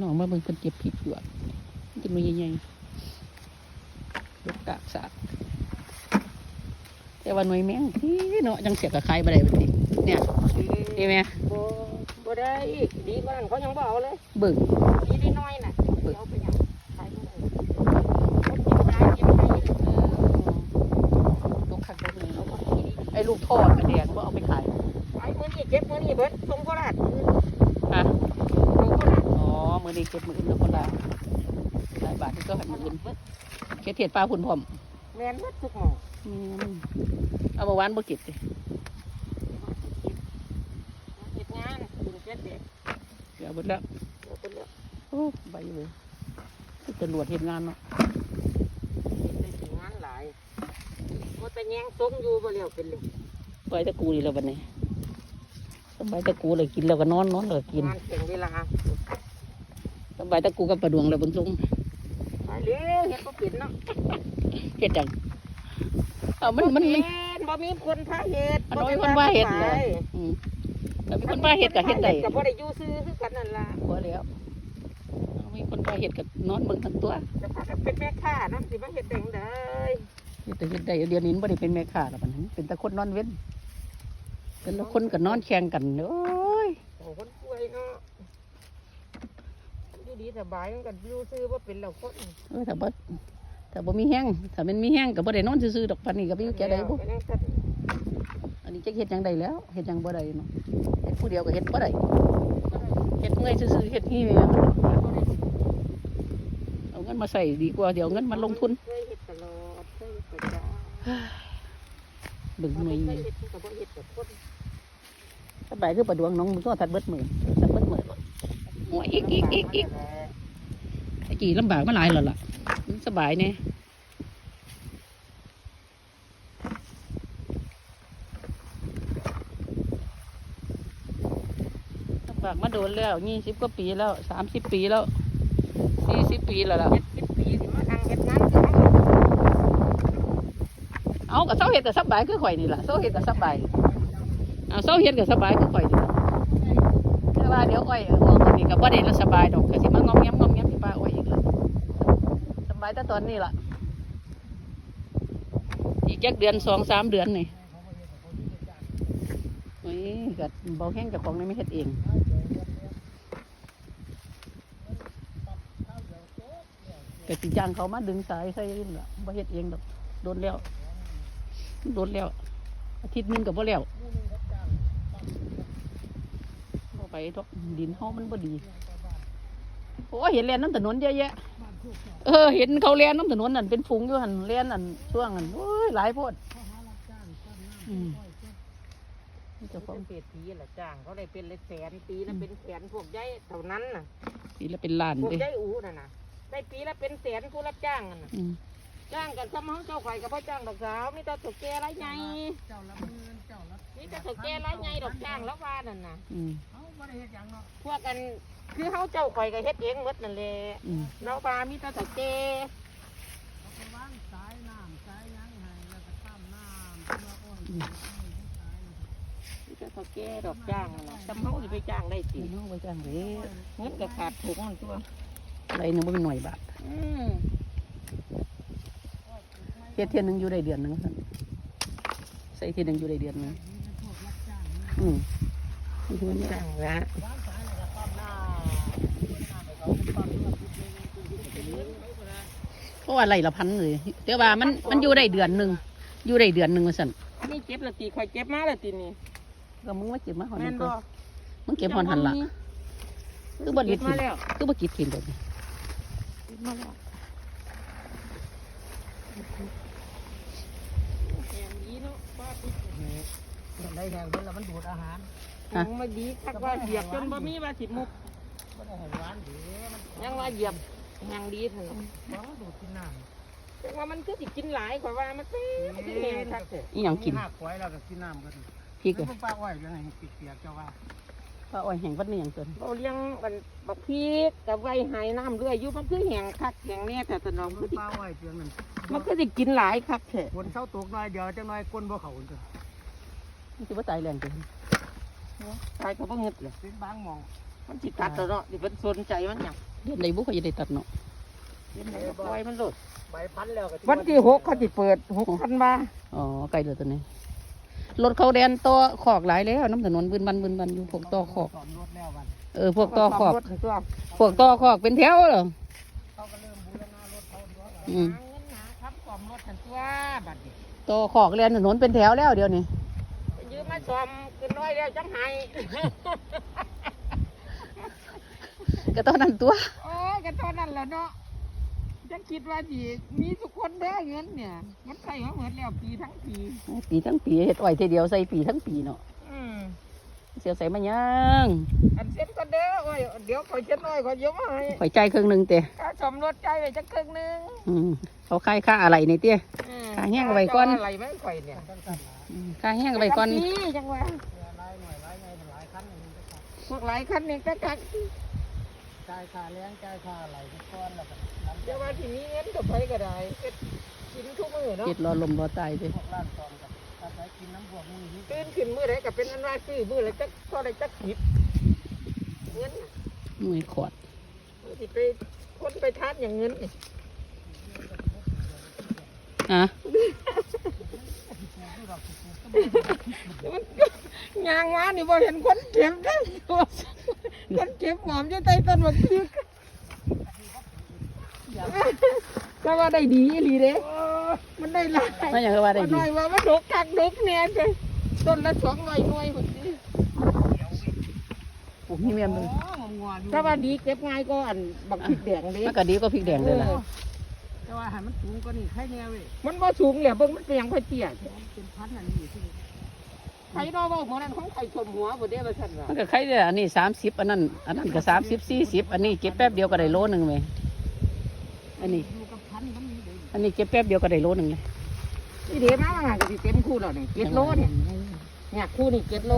น้องมาเบิ่งคนเก็บผิดอยู่อะมันจะมีใหญ่ๆลูกกากสากแต่ว่าหน่วยแมงที่เนาะจังเสียกับใครบ่ได้บัดนี้เนี่ยนี่แม่บ่บ่ได้ดีกว่านั้นเขายังบ่เอาเลยเบิ่งดีได้น้อยน่ะเอาไปหยังขายบ่ได้เขาเก็บได้เก็บได้เลยเออลูกคักได้เลยเอามาไอ้ลูกทอดกระแดงบ่เอาไปขายไอ้มื้อนี้เก็บมื้อนี้เบิดส่งโคราช ฮะ ส่งโคราช อ๋อ มื้อนี้เก็บมื้ออื่นแล้วคนละหลายบาทนี่ก็หันมื้ออื่นเก็บเทียดปลาพุ่นพร้อมแม่นเบิดทุกหม้ออืมเอามาหวานบ่เก็บดิเฮ็ดงานถึงเจ็ดเด็กเดี๋ยวหมดแล้วเอาไปแล้วโอ้ใบเลยตำรวจเห็นงานเนาะเฮ็ดได้ถึงงานหลายบ่แต่แยงทรงอยู่บ่แล้วเป็นเลยใบตะกูนี่แล้ววันนี้ใบตะกูเลยกินแล้วก็นอนนอนเลยกินงานเก่งเวลา ใบตะกูกับปลาดวงแล้วบนซุ้งไปเร็วเฮ็ดบ่เป็นเนาะเฮ็ดจังเอามันมันบ่มันเป็นบ่มีคนพาเฮ็ดอันน้อยคนว่าเฮ็ดเลเลยยอืมแต่มีคนว่าเฮ็ดกับเฮ็ดได้ก็บ่ได้อยู่ซื่อคือกันนั่นล่ะพอแล้วเอามีคนว่าเฮ็ดกับนอนเบิ่งทั้งตัวจะพากันเป็นแม่ค้านะสิมาเฮ็ดจังได๋เฮ็ดแต่เฮ็ดได้เดี๋ยวนี้บ่ได้เป็นแม่ค้าแล้วบัดนี้เป็นแต่คนนอนเว้นเป็นแล้วคนก็นอนแข่งกันโอ้ยโอ้คนป่วยเนาะอยู่ดี สบายมันก็อยู่ซื่อบ่เป็นแล้วคนเออถ้าบ่ถ้าบ่มีแห้งถ้ามันมีแห้งก็บ่ได้นอนซื่อๆดอกปานนี้ก็ไปอยู่แก่ใดบ่ไปนั่งตัดอันนี้จะเฮ็ดหยังได้แล้วเฮ็ดหยังบ่ได้เนาะเฮ็ดผู้เดียวก็เฮ็ดบ่ได้เฮ็ดเมื่อยซื่อๆเฮ็ดนี่แหม่เอาเงินมาใส่ดีกว่าเดี๋ยวเอาเงินมาลงทุนเคยเฮ็ดตลอดเคยเฮ็ดประจำเบิ่งหน่วยเคยเฮ็ดก็บ่เฮ็ดกับคนสบายคือประดวงน้องมึงก็ทัดเบิดมือทัดเบิดมือโอ้ยอีกอีกอีกอีกไอ้ กี่ลำบากมาหลายแล้วล่ะ สบายแน่ลำบากมาโดนแล้วยี่สิบกว่าปีแล้วสามสิบปีแล้วสี่สิบปีแล้วล่ะเฮ็ดสิบปีสิมานั่งเฮ็ดงานคือากับเศร้าเห็ดกับสบายคือข่อยนี่แหละเศร้าเห็ดกับสบายเอาเศร้าเห็ดกับสบายคือข่อยนี่ล่ะแต่ว่าเดี๋ยวอ้อยออกคนนี้ก็บ่ได้แล้วสบายดอกก็สิมางอมแงมายแต่ตอนนี้ล่ะ อีกจักเดือนสองสามเดือนนี่โอ้ยกัดเบาแห้งเจากของนี่ไม่เฮ็ดเองก็สิจ้างเขามาดึงสายใส่นี่ล่ะบ่เฮ็ดเองดอกโดนแล้วโดนแล้ว อาทิตย์หนึงกับบ่แล้วบ่ไปดอกดินเฮามันบ่ดีโอ้ยเห็นแลนน้ำถนนเยอะแยะ เออ เห็นเขาแลนน้ำถนนนั่นเป็นฝูงอยู่หันแลนนั่นช่วงนั่นโอ้ยหลายโพดอืมนี่เจ้าขเขาองเป็นปีละจ้างเขาได้เป็นเลยแสนปีละเป็นแสนพวกยายเท่านั้นน่ะปีละเป็นล้านพวกเด้ยายอูน่ะน่ะได้ปีละเป็นแสนผู้รับจ้างนั่นน่ะอืม จ้างกันซ้ำเฮาเจ้าข่อยกับพ่อจ้างดอกสาวมีแต่ถูกแก่ไรไงมีแต่ถูกแก่ไรไงดอกจ้างแล้วว่านั่นน่ะอืมพวกกันคือเฮาเจ้าข่อยก็เฮ็ดเองหมดนั่นแหละอืมเราปลามีแต่ถูกแก่มีแต่ถูกแก่ดอกจ้างนั่นน่ะซ้ำเฮาสิไปจ้างได้สิพี่น้องไปจ้างเด้เงินก็ขาดถุงนั่นตัวไรหนึงบ่เป็นหน่วยบาทอืมเฮ็ดเที่ยหนึงอยู่ได้เดือนหนึงซั่นใส่เที่ยหนึงอยู่ได้เดือนหนึงอืมนี่คือมันเนี่ยจ้างละเพราะว่าไรละพันเลยแต่ว่ามันมันอยู่ได้เดือนหนึงอยู่ได้เดือนหนึงว่าซั่นนี่เก็บละตีข่อยเก็บมาละตีนี่ก็มึงมาเก็บมาหอนแม่นี่นก็บ่มึงเก็บหอนหันละคือบ่เก็รีบบถิ่มานแล้วคือบ่กิดถิ่นเลยเก็บมาแล้วแหงดีเนาะป้าปิด ได้แหงเพิ่นแล้วมันดูดอาหารแหงมาดีคักว่าเหยียบจนบ่มีว่าสิมุกบ่ได้ให้หวานดีมันยังว่าเหยียบแหงดีเถอะบ่ดูดกินน้แต่ว่ามันคือสิกินหลายกว่าว่ามันเป็นคือแหงคักเถอะอีหยังำกินหักไว้แล้วก็กินน้ำเพิ่นพริกคืออะปลาอ้อยยังไงเปียกๆเจ้าว่าปลาอ้อยแห้งวัดนี่หยังเกินเราเลี้ยงมันบักพริกกับไว้หายน้ำเรื่อยอยู่มันคือแหงคักแหงแน่แต่ตะนอมคือสิปลาอ้อยเปียกนั่นมันคือสิกินหลายคักเถอะฝนเช้าตกหน่อยเดียวจังหน่อยก้นบ่เข้าจัง มันสิบ่ตายแรงเกินตายก็บ่เงึดเลยเป็นบางหมอง มันสิตัดแล้วเนาะสิเป็นสนใจมันหยังอเห็นได้บุเขาจะได้ตัดเนาะปล่อยมันหลุดใบพันแล้วก็วันที่หกเขาจะเปิดหกพันบาทอ๋อไกลเลยตัวนี้รถเขาแดนต่อขอกหลายแล้วน้ำถนนบืนบันบืนบันอยู่พวกต่อขอกสอนรถแล้วกันเออพวกต่อขอกรถถึงตัวพวกต่อขอกเป็นแถวเหรอเขาก็เริ่มบูรณารถเขาด้วยอืมหาเงินหาครับความรถถึงตัวบัดนี้ต่อขอกแลนถนนเป็นแถวแล้วเดี๋ยวนี้ ไปยืมมาซ่อมขึ้นร้อยแล้วจังไห้ก็ตอนนั้นตัวโอ้ยกันตอนนั้นแหละเนาะจังคิดว่าจีมีทุกคนได้อเงินเนี่ย มันใส่มาเหมือนแล้วปีทั้งปี ปีทั้งปีเฮ็ดอ้อยทีเดียวใส่ปีทั้งปีเนาะอืมเสียใส่มายังอันเซ็นก็เด้อโอ้ยเดี๋ยวคอยเช็ดหน่อยคอยยกมาให้ข่อยใจายครึ่งหนึ่งเตะค่าสมรถใจไปจักครึ่งหนึงอืมเขาค่ายค่าอะไรนี่เตี้ยอืม ขายแห้งเอาไว้ก่อน อะไรไหมข่อยเนี่ยอืมค่าแห้งเอาไปก่อนจังปีจังหวะหลายหน่วยหลายไงหลายคันนี่ก็ขับพวกหลายคันเนี่ยก็กักจ่ายค่าแรงจ่ายค่าอะไรทุกคนแล้วก็เดี๋ยวว่าที่นี้เงินกับไปก็ได้กินทุกมื้อเนาะเจ็ดรอลมรอตายเด้พวกร้านตอนกับอาศัยกินน้ำพวกนี้นี่ตื่นขึ้นมื้อใดก็เป็นอันว่าซื้อมื้อละจักเท่าใดจักสิบเงินน่ะหน่วยขอดที่ไปคนไปทานอย่างเงินนี่ อะมันยางมานี่บ่เห็นคนเก็บได้อคนเก็บหอมอยู่ใต้ต้นมะพร้าวก็ว่าได้ดีอีหลีเด้มันได้หลายนั่นอย่างว่าได้ว่าดีน้อยว่ามันดกกักดกเนี่ยจ้ะต้นละสองร้อยหน่วยพุ่นสิปลูกนี่แม่นเลยถ้าว่าดีเก็บง่ายก็อันบักพริกแดงเด้มันก็ดีก็พริกแดงเลยล่ะ แต่ว่าให้มันสูงกว่านี้ใครแน่เว้ยมันบ่สูงเลยเบิ่งมันเป็นหยังค่อยเตี้ยเป็นพันอันนี้ที่ใครเนาะเว่าหมอนั้นของใครชมหัวบ่ได้ว่าซั่นว่ามันก็ใครเนี่ยอันนี้สามสิบอันนั้นอันนั้นก็สามสิบสี่สิบอันนี้เก็บแป๊บเดียวก็ได้โลหนึ่งไหมอันนี้ อยู่กับพันมันมีเลยอันนี้เก็บแป๊บเดียวก็ได้โลหนึ่งเลย นี่เด้มาว่าก็สิเต็มคู่แล้วนี่7โลเนี่ยเนี่ยคู่นี่7โล